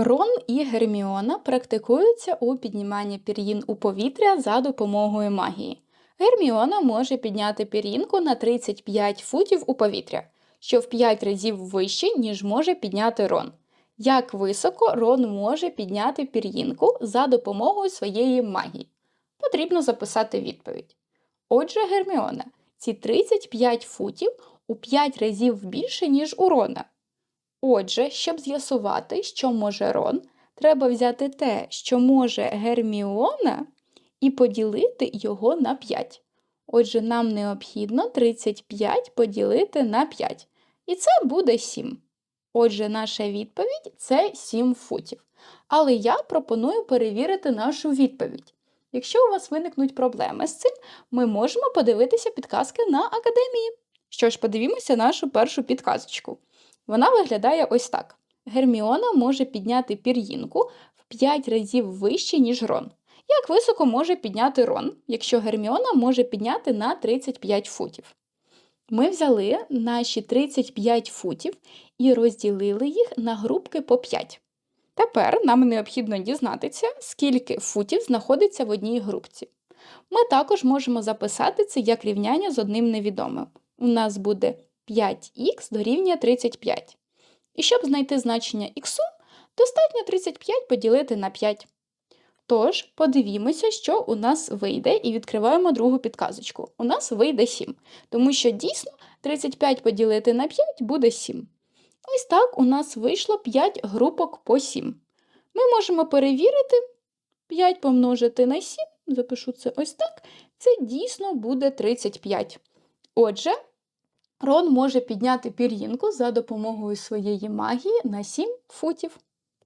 Рон і Герміона практикуються у підніманні пір'їн у повітря за допомогою магії. Герміона може підняти пір'їнку на 35 футів у повітря, що в 5 разів вище, ніж може підняти Рон. Як високо Рон може підняти пір'їнку за допомогою своєї магії? Потрібно записати відповідь. Отже, Герміона, ці 35 футів у 5 разів більше, ніж у Рона. Отже, щоб з'ясувати, що може Рон, треба взяти те, що може Герміона, і поділити його на 5. Отже, нам необхідно 35 поділити на 5. І це буде 7. Отже, наша відповідь це 7 футів. Але я пропоную перевірити нашу відповідь. Якщо у вас виникнуть проблеми з цим, ми можемо подивитися підказки на академії. Що ж, подивімося нашу першу підказочку. Вона виглядає ось так: Герміона може підняти пір'їнку в 5 разів вище, ніж Рон. Як високо може підняти Рон, якщо Герміона може підняти на 35 футів? Ми взяли наші 35 футів і розділили їх на групки по 5. Тепер нам необхідно дізнатися, скільки футів знаходиться в одній групці. Ми також можемо записати це як рівняння з одним невідомим. У нас буде 5х дорівнює 35. І щоб знайти значення х, достатньо 35 поділити на 5. Тож, подивімося, що у нас вийде, і відкриваємо другу підказочку. У нас вийде 7, тому що дійсно 35 поділити на 5 буде 7. Ось так у нас вийшло 5 групок по 7. Ми можемо перевірити 5 помножити на 7, запишу це ось так, це дійсно буде 35. Отже, Рон може підняти пір'їнку за допомогою своєї магії на 7 футів.